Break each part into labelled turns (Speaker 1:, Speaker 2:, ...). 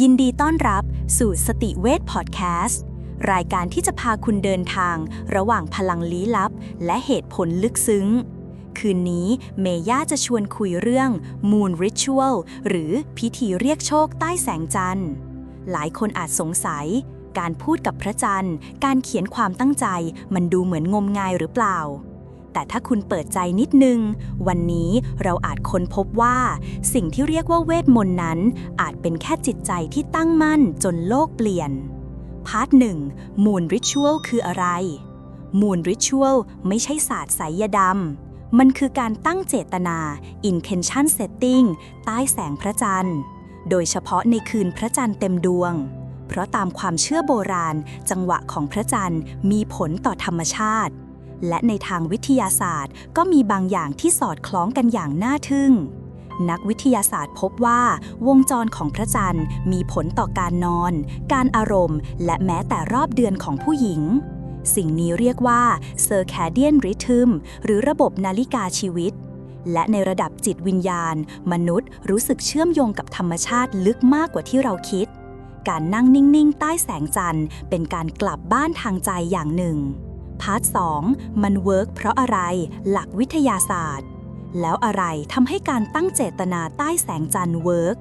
Speaker 1: ยินดีต้อนรับสู่สติเวทพอดแคสต์ รายการที่จะพาคุณเดินทาง ระหว่างพลังลี้ลับ และเหตุผลลึกซึ้ง คืนนี้เมย่าจะชวนคุยเรื่อง Moon Ritual หรือพิธีเรียกโชคใต้แสงจันทร์ หลายคนอาจสงสัย การพูดกับพระจันทร์ การเขียนความตั้งใจ มันดูเหมือนงมงายหรือเปล่า แต่ถ้าคุณเปิดใจนิดนึง วันนี้เราอาจค้นพบว่า สิ่งที่เรียกว่าเวทมนต์นั้น อาจเป็นแค่จิตใจที่ตั้งมั่นจนโลกเปลี่ยน พาร์ทหนึ่ง Moon Ritual คืออะไร Moon Ritual ไม่ใช่ศาสตร์ไสยดำ มันคือการตั้งเจตนา intention setting ใต้แสงพระจันทร์ โดยเฉพาะในคืนพระจันทร์เต็มดวงเพราะตามความเชื่อโบราณ จังหวะของพระจันทร์มีผลต่อธรรมชาติ และในทางวิทยาศาสตร์ ก็มีบางอย่างที่สอดคล้องกันอย่างน่าทึ่ง นักวิทยาศาสตร์พบว่า วงจรของพระจันทร์มีผลต่อการนอน การอารมณ์ และแม้แต่รอบเดือนของผู้หญิง สิ่งนี้เรียกว่า circadian rhythm หรือระบบนาฬิกาชีวิตและในระดับจิตวิญญาณ มนุษย์รู้สึกเชื่อมโยงกับธรรมชาติลึกมากกว่าที่เราคิด การนั่งนิ่ง ๆ ใต้แสงจันทร์ เป็นการกลับบ้านทางใจอย่างหนึ่ง พาร์ท 2 มันเวิร์กเพราะอะไร หลักวิทยาศาสตร์ แล้วอะไรทำให้การตั้งเจตนาใต้แสงจันทร์เวิร์ก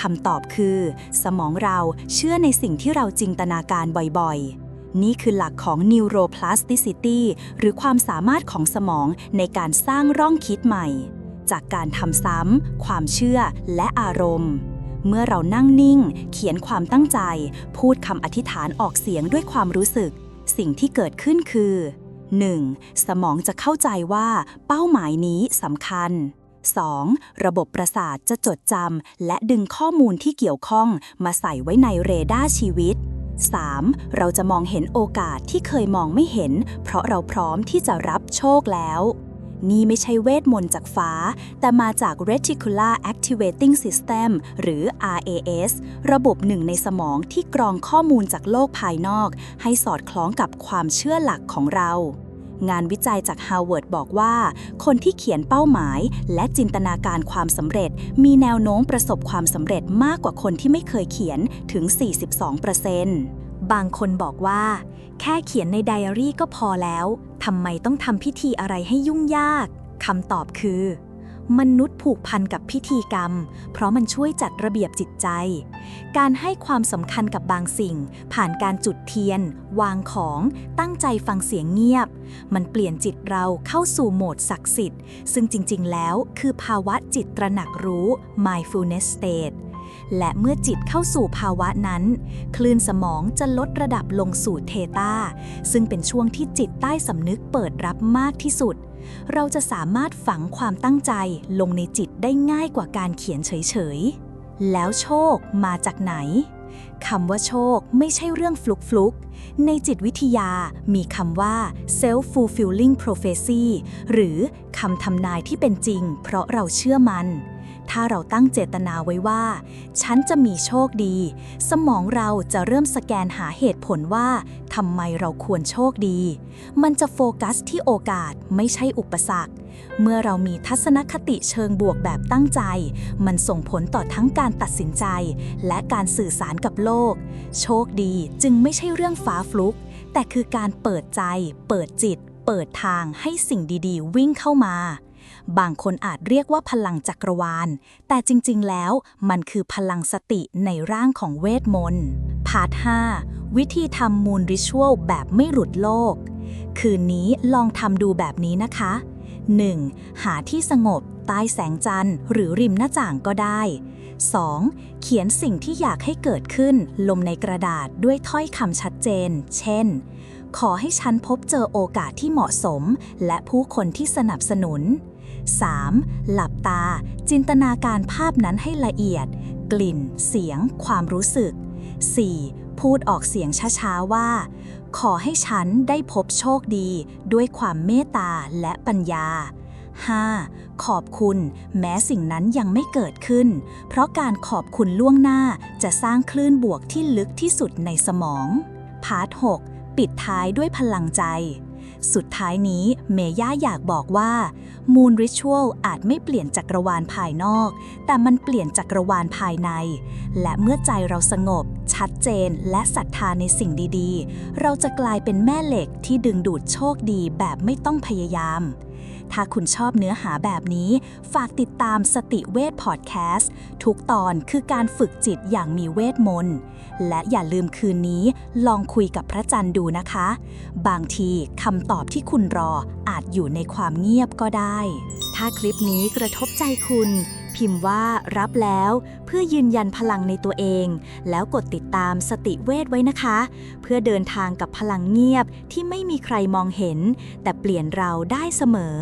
Speaker 1: คำตอบคือ สมองเราเชื่อในสิ่งที่เราจินตนาการบ่อยๆ นี่คือหลักของ neuroplasticity หรือความสามารถของสมองในการสร้างร่องคิดใหม่ จากการทำซ้ำ ความเชื่อและอารมณ์เมื่อเรานั่งนิ่ง เขียนความตั้งใจ พูดคำอธิษฐานออกเสียงด้วยความรู้สึก สิ่งที่เกิดขึ้นคือ 1. สมองจะเข้าใจว่าเป้าหมายนี้สำคัญ 2. ระบบประสาทจะจดจำและดึงข้อมูลที่เกี่ยวข้องมาใส่ไว้ในเรดาร์ชีวิต 3. เราจะมองเห็นโอกาสที่เคยมองไม่เห็น เพราะเราพร้อมที่จะรับโชคแล้ว นี่ไม่ใช่เวทมนต์จากฟ้า แต่มาจาก Reticular Activating System หรือ RAS ระบบหนึ่งในสมองที่กรองข้อมูลจากโลกภายนอก ให้สอดคล้องกับความเชื่อหลักของเรางานวิจัยจาก Harvard บอกว่า คนที่เขียนเป้าหมาย และจินตนาการความสำเร็จ มีแนวโน้มประสบความสำเร็จมากกว่าคนที่ไม่เคยเขียนถึง 42%บางคนบอกว่า แค่เขียนในไดอารี่ก็พอแล้ว ทำไมต้องทำพิธีอะไรให้ยุ่งยากคำตอบคือ มนุษย์ผูกพันกับพิธีกรรม เพราะมันช่วยจัดระเบียบจิตใจ การให้ความสำคัญกับบางสิ่ง ผ่านการจุดเทียน วางของ ตั้งใจฟังเสียงเงียบ มันเปลี่ยนจิตเราเข้าสู่โหมดศักดิ์สิทธิ์ ซึ่งจริง ๆ แล้วคือภาวะจิตตระหนักรู้ mindfulness state และเมื่อจิตเข้าสู่ภาวะนั้น คลื่นสมองจะลดระดับลงสู่เทตาซึ่งเป็นช่วงที่จิตใต้สำนึกเปิดรับมากที่สุด เราจะสามารถฝังความตั้งใจลงในจิตได้ง่ายกว่าการเขียนเฉยๆ แล้วโชคมาจากไหนคำว่าโชคไม่ใช่เรื่องฟลุกฟลุกในจิตวิทยามีคำว่า self fulfilling prophecy หรือคำทำนายที่เป็นจริง เพราะเราเชื่อมัน ถ้าเราตั้งเจตนาไว้ว่า ฉันจะมีโชคดี สมองเราจะเริ่มสแกนหาเหตุผลว่าทำไมเราควรโชคดี มันจะโฟกัสที่โอกาสไม่ใช่อุปสรรค เมื่อเรามีทัศนคติเชิงบวกแบบตั้งใจ มันส่งผลต่อทั้งการตัดสินใจ และการสื่อสารกับโลก โชคดีจึงไม่ใช่เรื่องฟ้าฟลุก แต่คือการเปิดใจ เปิดจิต เปิดทางให้สิ่งดีๆ วิ่งเข้ามา บางคนอาจเรียกว่าพลังจักรวาล แต่จริงๆ แล้วมันคือพลังสติในร่างของเวทมนต์พาร์ท5วิธีทำมูลริชวลแบบไม่หลุดโลก คืนนี้ลองทำดูแบบนี้นะคะ 1. หาที่สงบใต้แสงจันทร์ หรือริมหน้าต่างก็ได้ 2. เขียนสิ่งที่อยากให้เกิดขึ้น ลงในกระดาษด้วยถ้อยคำชัดเจน เช่น ขอให้ฉันพบเจอโอกาสที่เหมาะสม และผู้คนที่สนับสนุน 3. หลับตา จินตนาการภาพนั้นให้ละเอียด กลิ่น เสียง ความรู้สึก 4. พูดออกเสียงช้าๆว่า ขอให้ฉันได้พบโชคดี ด้วยความเมตตาและปัญญา 5. ขอบคุณ แม้สิ่งนั้นยังไม่เกิดขึ้น เพราะการขอบคุณล่วงหน้าจะสร้างคลื่นบวกที่ลึกที่สุดในสมอง พาร์ท 6 ปิดท้ายด้วยพลังใจ สุดท้ายนี้เมย่าอยากบอกว่า Moon Ritual อาจไม่เปลี่ยนจักรวาลภายนอก แต่มันเปลี่ยนจักรวาลภายใน และเมื่อใจเราสงบ ชัดเจน และศรัทธาในสิ่งดีๆ เราจะกลายเป็นแม่เหล็กที่ดึงดูดโชคดีแบบไม่ต้องพยายาม ถ้าคุณชอบเนื้อหาแบบนี้ ฝากติดตามสติเวทพอดแคสต์ทุกตอนคือการฝึกจิตอย่างมีเวทมนต์ และอย่าลืมคืนนี้ลองคุยกับพระจันทร์ดูนะคะ บางทีคำตอบที่คุณรออาจอยู่ในความเงียบก็ได้ ถ้าคลิปนี้กระทบใจคุณ พิมพ์ว่ารับแล้วเพื่อยืนยันพลังในตัวเอง แล้วกดติดตามสติเวทไว้นะคะ เพื่อเดินทางกับพลังเงียบที่ไม่มีใครมองเห็น แต่เปลี่ยนเราได้เสมอ